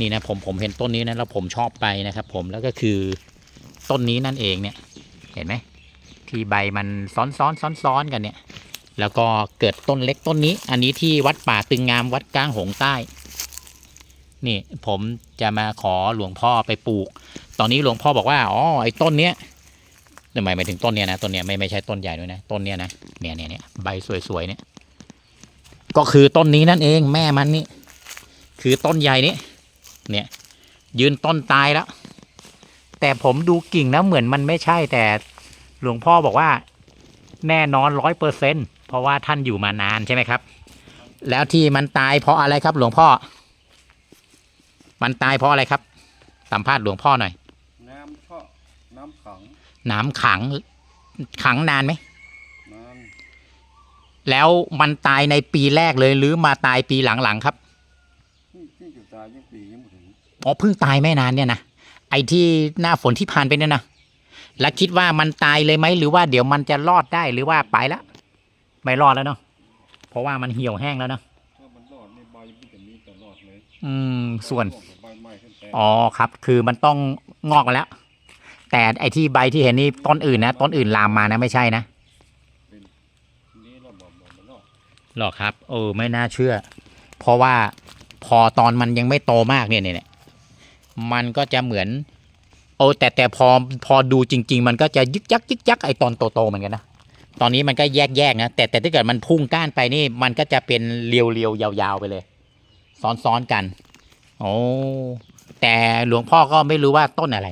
นี่นะผมผมเห็นต้นนี้นะแล้วผมชอบไปนะครับ ผมแล้วก็คือต้นนี้นั่นเองเนี่ย เห็นไหมที่ใบมันซ้อนซ้อนซ้อนซ้อนกันเนี่ย แล้วก็เกิดต้นเล็กต้นนี้ อันนี้ที่วัดป่าตึงงามวัดกลางหงใต้ นี่ผมจะมาขอหลวงพ่อไปปลูก ตอนนี้หลวงพ่อบอกว่าอ๋อไอ้ต้นเนี้ยทำไมหมายถึงต้นเนี้ยนะต้นเนี้ยไม่ไม่ใช่ต้นใหญ่ด้วยนะต้นเนี้ยนะเนี่ยเนี่ยเนี่ยใบสวยๆเนี่ย ก็คือต้นนี้นั่นเองแม่มันนี่คือต้นใหญ่นี้ เนี่ย ยืนต้นตายแล้ว แต่ผมดูกิ่งแล้วเหมือนมันไม่ใช่แต่หลวงพ่อบอกว่าแน่นอนร้อยเปอร์เซ็นเพราะว่าท่านอยู่มานานใช่ไหมครับ แล้วที่มันตายเพราะอะไรครับ หลวงพ่อ มันตายเพราะอะไรครับ สัมภาษณ์หลวงพ่อหน่อย น้ำชอบน้ำขัง น้ำขัง ขังนานไหมน้แล้วมันตายในปีแรกเลยหรือมาตายปีหลังๆครับำที่ที่จะตายยังปียังไม่ถึง อ๋อเพิ่งตายไม่นานเนี่ยนะไอ้ที่หน้าฝนที่ผ่านไปเนี่ยนะแล้วคิดว่ามันตายเลยไหมหรือว่าเดี๋ยวมันจะรอดได้หรือว่าไปละไม่รอดแล้วเนาะเพราะว่ามันเหี่ยวแห้งแล้วเนาะถ้ามันรอดในใบมันจะมีตลอดเลยอืมส่วน ใบไม้ขึ้นแต่อ๋อครับ คือมันต้องงอกมาแล้ว แต่ไอที่ใบที่เห็นนี่ต้นอื่นนะต้นอื่นลามมานะไม่ใช่นะนี้เราบอกบอกมันรอดหรอครับเออไม่น่าเชื่อ เพราะว่าพอตอนมันยังไม่โตมากเนี่ยเนี่ยเนี่ย มันก็จะเหมือน โอ้แต่แต่พอพอดูจริง ๆ มันก็จะยึกยักยึกยักไอตอนโตๆเหมือนกันนะตอนนี้มันก็แยกแยกนะแต่แต่ถ้าเกิดมันพุ่งก้านไปนี่ มันก็จะเป็นเรียวเรียวยาวๆไปเลย ซ้อนๆกัน โอ้แต่หลวงพ่อก็ไม่รู้ว่าต้นอะไร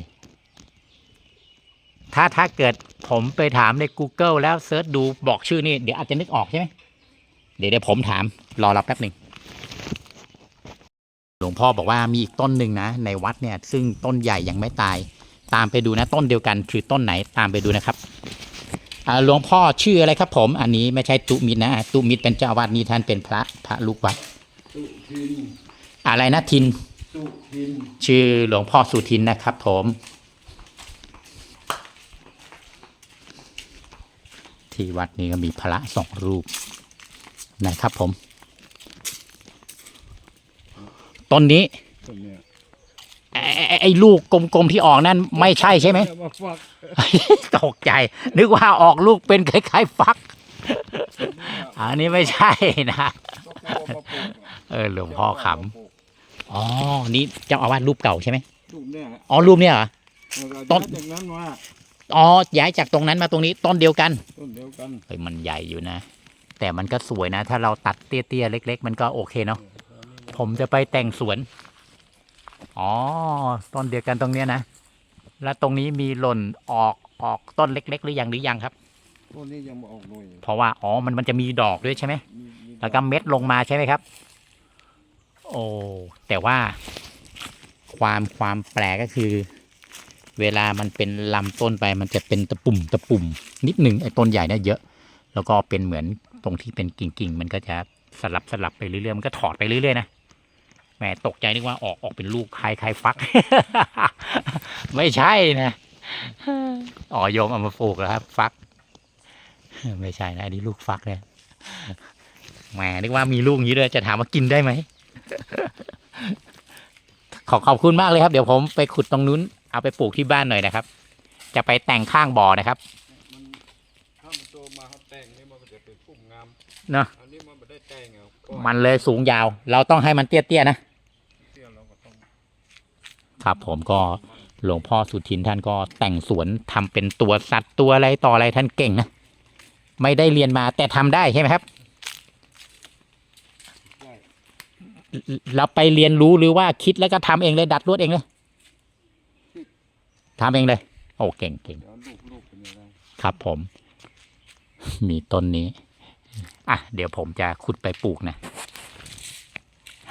ถ้าถ้าเกิดผมไปถามใน Google แล้วเซิร์ชดูบอกชื่อนี่ เดี๋ยวอาจจะนึกออกใช่ไหมเดี๋ยวเดี๋ยวผมถามรอรับแป๊บหนึ่ง หลวงพ่อบอกว่ามีอีกต้นหนึ่งนะ ในวัดเนี่ย ซึ่งต้นใหญ่ยังไม่ตาย ตามไปดูนะต้นเดียวกันคือต้นไหนตามไปดูนะครับอ่าหลวงพ่อชื่ออะไรครับ ผมอันนี้ไม่ใช่ตุมิตรนะตุมิตรเป็นเจ้าอาวาสนี่ท่านเป็นพระพระลูกวัดสุทินอะไรนะทินสุทินชื่อหลวงพ่อสุทินนะครับ ผม ที่วัดนี้ก็มีพระสองรูปนะครับผม ต้นนี้ต้นเนี้ยไอ้ไอ้ไอ้ลูกกลมๆที่ออกนั่นไม่ใช่ใช่ไหม เอามาฟัก ตกใจ นึกว่าออกลูกเป็นคล้ายๆฟัก อันนี้ไม่ใช่นะก็เอามาปลูกเออหลวงพ่อขำอ๋อ นี่เจ้าอาวาสรูปเก่าใช่ไหมลูกเนี่ยแหละอ๋อรูปเนี่ยเหรอ ต้ต้นนจากนั้นว่าอ๋อย้ายจากตรงนั้นมาตรงนี้ต้นเดียวกันต้นเดียวกัน เฮ้ยมันใหญ่อยู่นะ แต่มันก็สวยนะ ถ้าเราตัดเตี้ยๆเล็ก ๆ มันก็โอเคเนาะ ผมจะไปแต่งสวน อ๋อ ต้นเดียวกันตรงเนี้ยนะ แล้วตรงนี้มีหล่นออกออกต้นเล็ก ๆ หรือยังหรือยังครับ ต้นนี้ยังไม่ออกหน่วยเพราะว่าอ๋อมันมันจะมีดอกด้วยใช่ไหม มีมีแล้วก็เม็ดลงมาใช่ไหมครับ โอ้ แต่ว่าความความแปลกก็คือ เวลามันเป็นลำต้นไปมันจะเป็นตะปุ่มตะปุ่ม นิดหนึ่งไอ้ต้นใหญ่เนี่ยเยอะ แล้วก็เป็นเหมือนตรงที่เป็นกิ่งๆ มันก็จะสลับสลับไปเรื่อยๆ มันก็ถอดไปเรื่อยๆนะแหมตกใจนึกว่าออกออกเป็นลูกคล้ายคล้ายฟัก ไม่ใช่นะ อ๋อโยมเอามาปลูกแล้วครับ ฟัก ไม่ใช่นะอันนี้ลูกฟักเลยแหมนึกว่ามีลูกอย่างนี้ด้วยจะถามว่ากินได้ไหม ขอขอบคุณมากเลยครับ เดี๋ยวผมไปขุดตรงนู้น เอาไปปลูกที่บ้านหน่อยนะครับ จะไปแต่งข้างบ่อนะครับมันถ้ามันโตมาเขาแต่งนี่มันก็จะเป็นพุ่มงามเนอะอันนี้มันไม่ได้แต่งเอาก็มันเลยสูงยาว เราต้องให้มันเตี้ยๆนะ เที่ยวเราก็ต้อง ครับผมก็หลวงพ่อสุทินท่านก็แต่งสวนทำเป็นตัวสัตว์ตัวอะไรต่ออะไรท่านเก่งนะไม่ได้เรียนมาแต่ทำได้ใช่ไหมครับเราไปเรียนรู้หรือว่าคิดแล้วก็ทำเองเลยดัดลวดเองเลยทำเองเลย โอ้เก่งเก่งครับผม มีต้นนี้ อะ เดี๋ยวผมจะขุดไปปลูกนะ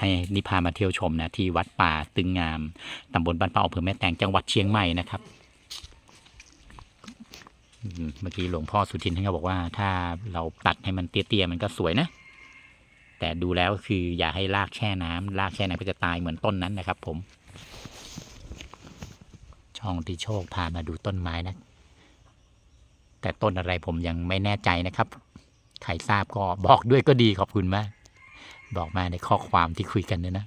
ให้นิพามาเที่ยวชมนะที่วัดป่าตึงงามตำบลบ้านเป่าอำเภอแม่แตงจังหวัดเชียงใหม่นะครับเมื่อกี้หลวงพ่อสุทินท่านก็บอกว่า ถ้าเราตัดให้มันเตี้ยๆมันก็สวยนะ แต่ดูแล้วคืออย่าให้รากแช่น้ำรากแช่น้ำก็จะตายเหมือนต้นนั้นนะครับ ผม ช่องที่โชคพามาดูต้นไม้นะ แต่ต้นอะไรผมยังไม่แน่ใจนะครับ ใครทราบก็บอกด้วยก็ดีขอบคุณมาก บอกมาในข้อความที่คุยกันเนี่ยนะ